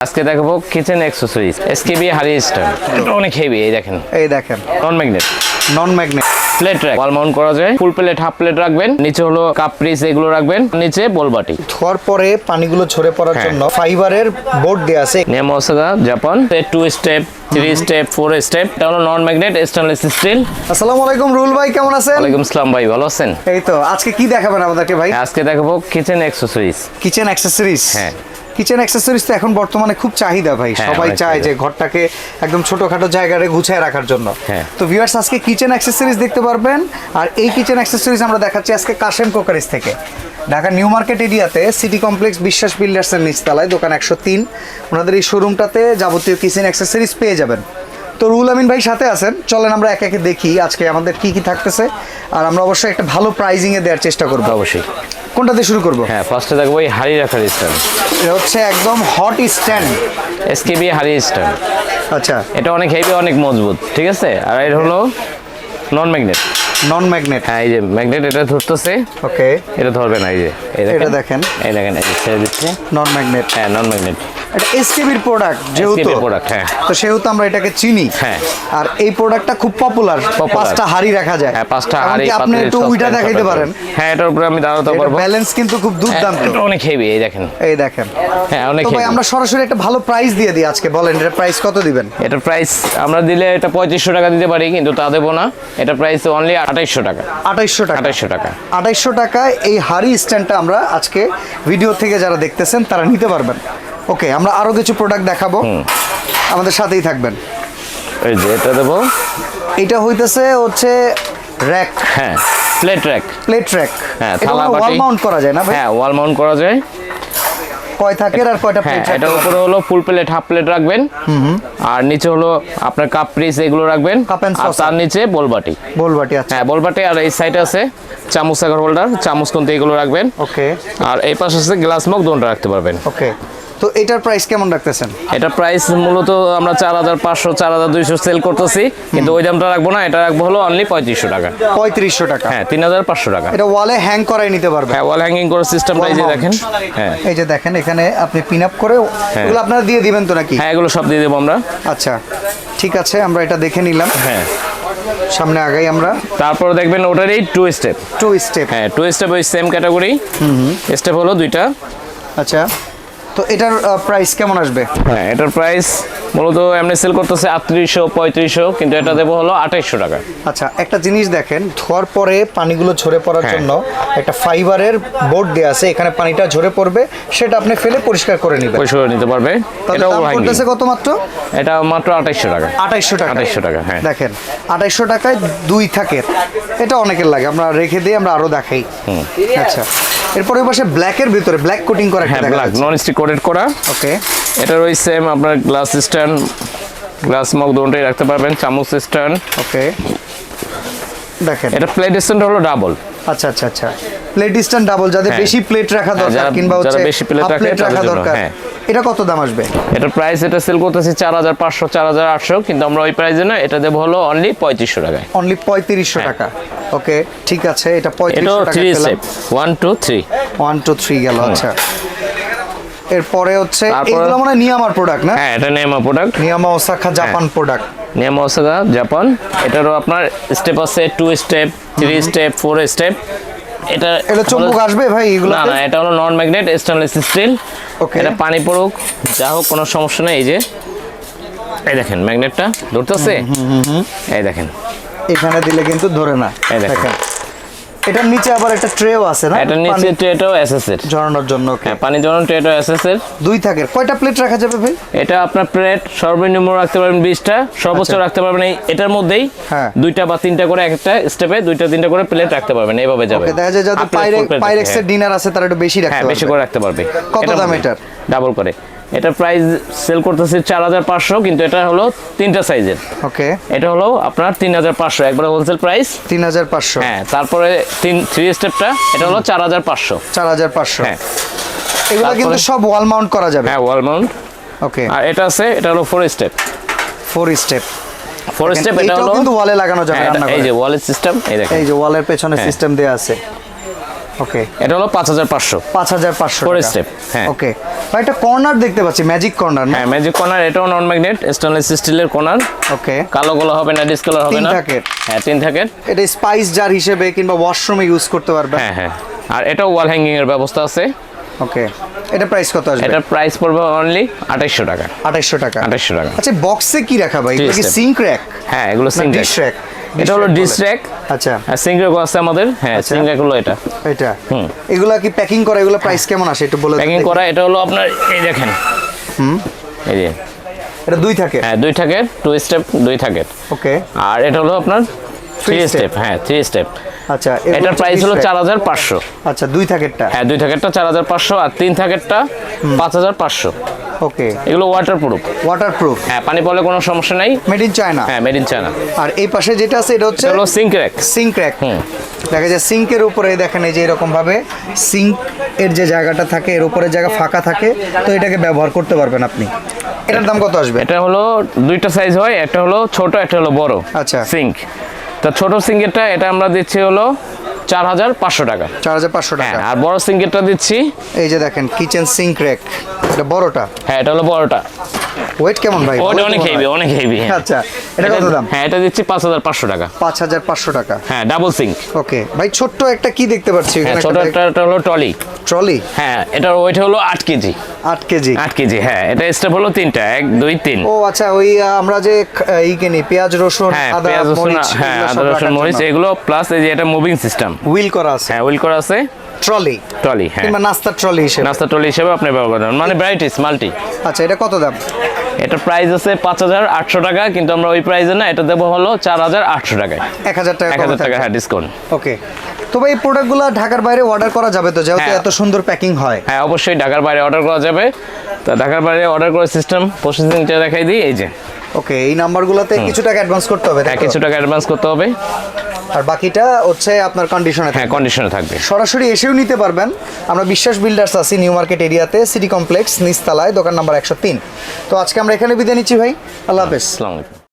আজকে দেখাবো kitchen accessories SKB হারি স্টার এটা অনেক হেভি এই দেখেন। এই দেখেন। Non magnet non magnet plate রাখ ওয়াল মাউন্ট করা যায়। ফুল প্লেট হাফ প্লেট রাখবেন। নিচে হলো কাপ পিস এগুলো রাখবেন। নিচে বোলবাটি ধোয়ার পরে পানিগুলো ঝরে পড়ার হ্যাঁ। জন্য ফাইবারের বোর্ড দেওয়া আছে। Name Osaka Japan. Two step three step four step এটা হলো নন ম্যাগনেট স্টেনলেস স্টিল আসসালামু আলাইকুম রুল ভাই কেমন আছেন? ওয়ালাইকুম আসসালাম ভাই ভালো আছেন? এই তো আজকে কি দেখাবেন আমাদেরকে ভাই? আজকে দেখাবো কিচেন অ্যাক্সেসরিজ কিচেন অ্যাক্সেসরিজ হ্যাঁ। কিচেন অ্যাক্সেসরিজ তো এখন বর্তমানে খুব চাহিদা ভাই। হ্যাঁ, সবাই চায় যে ঘরটাকে একদম ছোটখাটো জায়গায় গুছায় রাখার জন্য। হ্যাঁ। তো ভিউয়ার্স আজকে কিচেন অ্যাক্সেসরিজ দেখতে পারবেন। আর এই কিচেন অ্যাক্সেসরিজ আমরা দেখাচ্ছি আজকে কাশেম কোকারিজ থেকে। ঢাকা নিউ মার্কেট এরিয়াতে সিটি কমপ্লেক্স বিশ্বাস বিল্ডার্সের নিচতলায় দোকান একশো তিন। ওনাদের এই শোরুমটাতে যাবতীয় কিচেন অ্যাক্সেসরিজ পেয়ে যাবেন। তো রুল আমিন ভাই সাথে আছেন। চলেন আমরা একে একে দেখি আজকে আমাদের কি কি থাকতেছে। আর আমরা অবশ্যই একটা ভালো প্রাইজিংয়ে দেওয়ার চেষ্টা করব। অবশ্যই। কোনটা দিয়ে শুরু করব? হ্যাঁ ফার্স্টে দেখব এই হাড়ি রাখার স্ট্যান্ড এটা হচ্ছে একদম হট স্ট্যান্ড এসকেবি হাড়ি স্ট্যান্ড আচ্ছা। এটা অনেক হেভি অনেক মজবুত ঠিক আছে? আর এটা হলো নন ম্যাগনেট নন ম্যাগনেট হ্যাঁ এই যে ম্যাগনেট এটা ধরতেছে। ওকে এটা ধরবে না এই যে এটা দেখেন। এই দেখেন এই ছেড়ে দিচ্ছে। নন ম্যাগনেট হ্যাঁ নন ম্যাগনেট এটা এসকেবির প্রোডাক্ট যেহেতু। product, হ্যাঁ। তো সেহেতু আমরা এটাকে চিনি। হ্যাঁ। আর এই প্রোডাক্টটা খুব পপুলার পাঁচটা হাড়ি রাখা যায়। হ্যাঁ পাঁচটা হাড়ি আপনি একটু উইটা দেখাইতে পারেন। হ্যাঁ এটার উপরে আমি দাঁড়াতে পারব ব্যালেন্স কিন্তু খুব হ্যাঁ, দুর্দান্ত। এটা অনেক হেভি এই দেখেন। এই দেখেন। হ্যাঁ অনেক তো ভাই আমরা সরাসরি একটা ভালো প্রাইস দিয়ে দিই আজকে। বলেন এটা প্রাইস কত দিবেন? এটা প্রাইস আমরা দিলে এটা পঁয়ত্রিশশো টাকা দিতে পারি কিন্তু তা দেবো না। এটা প্রাইস অনলি আঠাইশশো টাকা। আঠাইশশো টাকা। আঠাইশশো টাকা। আঠাইশশো টাকায় এই হাড়ি স্ট্যান্ডটা আমরা আজকে ভিডিও থেকে যারা দেখতেছেন তারা নিতে পারবেন। ওকে আমরা আরও কিছু প্রোডাক্ট দেখাবো। আমাদের সাথেই থাকবেন। এই যে এটা দেবো। এটা হইতেছে হচ্ছে র্যাক হ্যাঁ প্লেট র্যাক প্লেট র্যাক হ্যাঁ থালা ওয়াল মাউন্ট করা যায় না ভাই? হ্যাঁ ওয়াল মাউন্ট করা যায়। কয় থাকে আর কয়টা হ্যাঁ প্লেট এটা উপরে হলো ফুল প্লেট হাফ প্লেট রাখবেন। আর নিচে হলো আপনার কাপ পিস এগুলো রাখবেন। আর। তার নিচে বোলবাটি বলবাটি আছে হ্যাঁ বলবাটি আর এই সাইডে আছে চামচ হোল্ডার চামচ কিন্তু এগুলো রাখবেন। ওকে আর এই পাশে আছে গ্লাস মগ দোনটা রাখতে পারবেন। ওকে তো এটার প্রাইস কেমন রাখতেছেন? এটা প্রাইস মূলত আমরা চার হাজার পাঁচশো চার হাজার দুইশো সেল করতেছি। কিন্তু ওই দামটা রাখব না এটা রাখব হলো অনলি পঁয়ত্রিশশো টাকা। পঁয়ত্রিশশো টাকা। হ্যাঁ তিন হাজার পাঁচশো টাকা। এটা ওয়ালে হ্যাং করাই নিতে পারবে হ্যাঁ ওয়াল হ্যাঙ্গিং করার সিস্টেমটা এই যে দেখেন। হ্যাঁ। এই যে দেখেন এখানে আপনি পিন আপ করে এগুলো আপনারা দিয়ে দিবেন তো নাকি? হ্যাঁ এগুলো সব দিয়ে দেবো আমরা। আচ্ছা ঠিক আছে আমরা এটা দেখে নিলাম। হ্যাঁ। সামনে আগাই আমরা। তারপর দেখবেন ওটারই টু স্টেপ টু স্টেপ হ্যাঁ টু স্টেপ ওই সেম ক্যাটাগরি হুম স্টেপ হলো দুইটা। আচ্ছা। তো এটার প্রাইস কেমন আসবে? হ্যাঁ এটার প্রাইস মূলত এমনি সেল করতেছে আটত্রিশশো পঁয়ত্রিশশো কিন্তু এটা দেবো হলো আঠাইশশো টাকা। আচ্ছা একটা জিনিস দেখেন ধোয়ার পরে পানিগুলো ঝরে পড়ার হ্যাঁ। জন্য একটা ফাইবারের বোর্ড দেওয়া আছে এখানে পানিটা ঝরে পড়বে সেটা আপনি ফেলে পরিষ্কার করে নেবেন। পয়সা নিতে পারবে। এটাও দাম কত মাত্র? এটা মাত্র আঠাইশশো টাকা। আঠাইশশো টাকা। 2800 টাকা, হ্যাঁ। দেখেন আঠাইশশো টাকায় দুই থাকে। এটা অনেকের লাগে আমরা রেখে দিয়ে আমরা আরও দেখাই। আচ্ছা এরপরে ওই পাশে ব্ল্যাকের ভিতরে ব্ল্যাক কোটিং করা হ্যাঁ ব্ল্যাক নন স্টিক কোটেড করা। ওকে এটা সেম আপনার গ্লাস স্ট্যান্ড গ্লাস মগ দুটোই রাখতে পারবেন চামচ স্ট্যান্ড ওকে দেখেন। এটা প্লেট স্ট্যান্ড হলো ডাবল আচ্ছা আচ্ছা আচ্ছা। প্লেট স্ট্যান্ড ডাবল যাদের হ্যাঁ। বেশি প্লেট রাখা হ্যাঁ, দরকার কিংবা হচ্ছে বেশি প্লেট রাখা দরকার। হ্যাঁ। এটা কত দাম আসবে? এটার প্রাইস এটা সেল করতেছি চার হাজার পাঁচশো চার হাজার আটশো কিন্তু আমরা ওই প্রাইসে না এটা দেবো হলো অনলি পঁয়ত্রিশশো টাকায়। অনলি পঁয়ত্রিশশো টাকা। ওকে ঠিক আছে এটা এটাও পঁয়ত্রিশশো টাকা থ্রি পেলাম। Step one two three one two three গেল আচ্ছা। এরপরে হচ্ছে এইগুলো মানে নিয়ামার প্রোডাক্ট না? হ্যাঁ এটা নেমা প্রোডাক্ট নিয়ামা ওসাকা জাপান প্রোডাক্ট নেমা ওসাকা জাপান। এটারও আপনার স্টেপ আছে two step three step four step এটা এটা চুম্বক আসবে ভাই এগুলো না না এটা হলো non magnet stainless steel okay এটা পানি পড়ুক যা হোক কোনো সমস্যা নেই এই যে। এই দেখেন ম্যাগনেটটা ধরতেছে? এই দেখেন। এখানে দিলে কিন্তু ধরে না। এই দেখেন। এটার নিচে আবার একটা ট্রেও আছে না? এটা নিচে ট্রেটাও এসএস এর। ঝরানোর জন্য হ্যাঁ পানি জড়ানো ট্রেটাও এসএস এর। দুই থাকে কয়টা প্লেট রাখা যাবে ভাই? এটা আপনার প্লেট সর্বনিম্ন রাখতে পারবেন বিশটা সর্বোচ্চ আচ্ছা। রাখতে পারবেন এই এটার মধ্যেই হ্যাঁ। দুইটা বা তিনটা করে একটা স্টেপে দুইটা তিনটা করে প্লেট রাখতে পারবেন এইভাবে যাবে। ওকে দেখা যায় যাদের পাইরেক্সের ডিনার আছে তারা একটু বেশি হ্যাঁ রাখতে বেশি করে রাখতে পারবে। কত দাম এটার? ডাবল করে। এটা প্রাইস সেল করতেছে চার হাজার পাঁচশো কিন্তু এটা হলো তিনটা সাইজের ওকে এটা হলো আপনার তিন হাজার পাঁচশো একবারে হোলসেল প্রাইস তিন হাজার পাঁচশো। হ্যাঁ তারপরে তিন থ্রি স্টেপটা এটা হলো চার হাজার পাঁচশো। চার হাজার পাঁচশো। হ্যাঁ। এগুলো কিন্তু সব ওয়াল মাউন্ট করা যাবে। হ্যাঁ ওয়াল মাউন্ট ওকে আর এটা আছে এটা হলো four step four step four step এটা হলো কিন্তু ওয়ালে লাগানো যাবে হ্যাঁ, এই যে ওয়ালের সিস্টেম এই দেখেন। এই যে ওয়ালের পেছনে। সিস্টেম দেওয়া আছে। ওকে এটা হলো পাঁচ হাজার পাঁচশো। পাঁচ হাজার পাঁচশো Four step, হ্যাঁ। ওকে ভাই একটা কর্নার দেখতে পাচ্ছি ম্যাজিক কর্নার না? হ্যাঁ ম্যাজিক কর্নার এটাও নন ম্যাগনেট স্টেনলেস স্টিলের কর্নার। ওকে কালো গুলো হবে না ডিসকালার হবে না। থাকের। হ্যাঁ তিন থাকের। এটা স্পাইস জার হিসেবে কিংবা ওয়াশরুমে ইউজ করতে পারবেন হ্যাঁ হ্যাঁ। আর এটাও ওয়াল হ্যাঙ্গিং এর ব্যবস্থা আছে। ওকে এটা প্রাইস কত আসবে? এটার প্রাইস পড়বে অনলি আঠাইশশো টাকা। আঠাইশশো টাকা। আঠাইশশো টাকা। আচ্ছা বক্সে কি রাখা ভাই? এগুলো কি সিঙ্ক র্যাক হ্যাঁ এগুলো সিঙ্ক rack? এটা হলো ডিস র্যাক আচ্ছা। র্যাক আছে আমাদের। হ্যাঁ আচ্ছা। সিঙ্ক হলো এটা। এটা। হুম। এগুলা কি প্যাকিং করা এগুলো প্রাইস কেমন আসে একটু বলে দেন প্যাকিং করা এটা হলো আপনার এই দেখেন। হুম। এই যে। এটা দুই থাকে? হ্যাঁ দুই থাকের টু স্টেপ দুই থাকের ওকে আর এটা হলো আপনার থ্রি স্টেপ হ্যাঁ থ্রি স্টেপ আচ্ছা এটার প্রাইস হলো। চার হাজার পাঁচশো। আচ্ছা দুই থাকেরটা? হ্যাঁ দুই থাকেরটা চার হাজার পাঁচশো আর তিন থাকেরটা পাঁচ হাজার পাঁচশো। ওকে এগুলো ওয়াটার প্রুফ ওয়াটারপ্রুফ হ্যাঁ পানি পড়লে কোনো সমস্যা নাই। মেড ইন চায়না হ্যাঁ মেড ইন চায়না আর এই পাশে যেটা আছে এটা হচ্ছে হলো সিঙ্ক র্যাক সিঙ্ক র্যাক হুম। দেখা যায় সিঙ্কের উপরে দেখেন এই যে এরকম ভাবে সিঙ্ক এর যে জায়গাটা থাকে এর উপরে জায়গা ফাঁকা থাকে তো এটাকে ব্যবহার করতে পারবেন আপনি। এটার দাম কত আসবে? এটা হলো দুইটা সাইজ হয় একটা হলো ছোট একটা হলো বড় আচ্ছা। সিঙ্ক তা ছোট সিঙ্কেরটা এটা আমরা দিচ্ছি হলো চার হাজার পাঁচশো টাকা। চার হাজার পাঁচশো হ্যাঁ টাকা আর বড় সিঙ্কেটটা দিচ্ছি। এই যে দেখেন কিচেন সিঙ্ক রেক। এটা বড়টা? হ্যাঁ এটা হলো বড়টা। ওয়েট কেমন ভাই? ওটা অনেক হেভি অনেক হেভি আচ্ছা। এটা কত দাম? হ্যাঁ এটা দিচ্ছি পাঁচ হাজার পাঁচশো টাকা। পাঁচ হাজার পাঁচশো টাকা। হ্যাঁ ডাবল সিঙ্ক ওকে। ভাই ছোট্ট একটা কি দেখতে পাচ্ছি হ্যাঁ ছোট একটা হলো টলি ট্রলি হ্যাঁ এটার ওয়েট হলো আট কেজি। আট কেজি। আট কেজি হ্যাঁ এটা স্টেপ হলো তিনটা এক দুই তিন। ও আচ্ছা ওই আমরা যে এই কিনি পেঁয়াজ রসুন হ্যাঁ আদা পেঁয়াজ রসুন হ্যাঁ আদা রসুন মরিচ এগুলো প্লাস এই যে এটা মুভিং সিস্টেম হুইল করা আছে। হ্যাঁ উইল করা আছে। ট্রলি। টলি হ্যাঁ। কিংবা নাস্তার ট্রলি হিসেবে। নাস্তা টলি হিসেবে আপনি ব্যবহার করেন। মানে ব্রাইটিস মাল্টি আচ্ছা এটা কত দাম? এটা প্রাইস আছে পাঁচ হাজার আটশো টাকা কিন্তু আমরা ওই প্রাইসে না এটা দেবো হলো চার হাজার আটশো টাকায়। এক হাজার টাকা এক হাজার টাকা হ্যাঁ ডিসকাউন্ট ওকে। তো ভাই এই প্রোডাক্টগুলো ঢাকার বাইরে অর্ডার করা যাবে তো যেহেতু হ্যাঁ। এত সুন্দর প্যাকিং হয়। হ্যাঁ অবশ্যই ঢাকার বাইরে অর্ডার করা যাবে। তা ঢাকার বাইরে অর্ডার করার সিস্টেম প্রসেসিংটা দেখাই দিই এই যে। ওকে এই নাম্বারগুলোতে কিছু টাকা অ্যাডভান্স করতে হবে হ্যাঁ কিছু টাকা অ্যাডভান্স করতে হবে। আর বাকিটা হচ্ছে আপনার কন্ডিশনে হ্যাঁ কন্ডিশনে থাকবে। সরাসরি এসেও নিতে পারবেন। আমরা বিশ্বাস বিল্ডার্স আছি নিউ মার্কেট এরিয়াতে সিটি কমপ্লেক্স নিস্তালায় দোকান নাম্বার একশো তিন। তো আজকে আমরা এখানে বিদায় নিচ্ছি ভাই। আল্লাহ হাফেজ। আসসালামু আলাইকুম।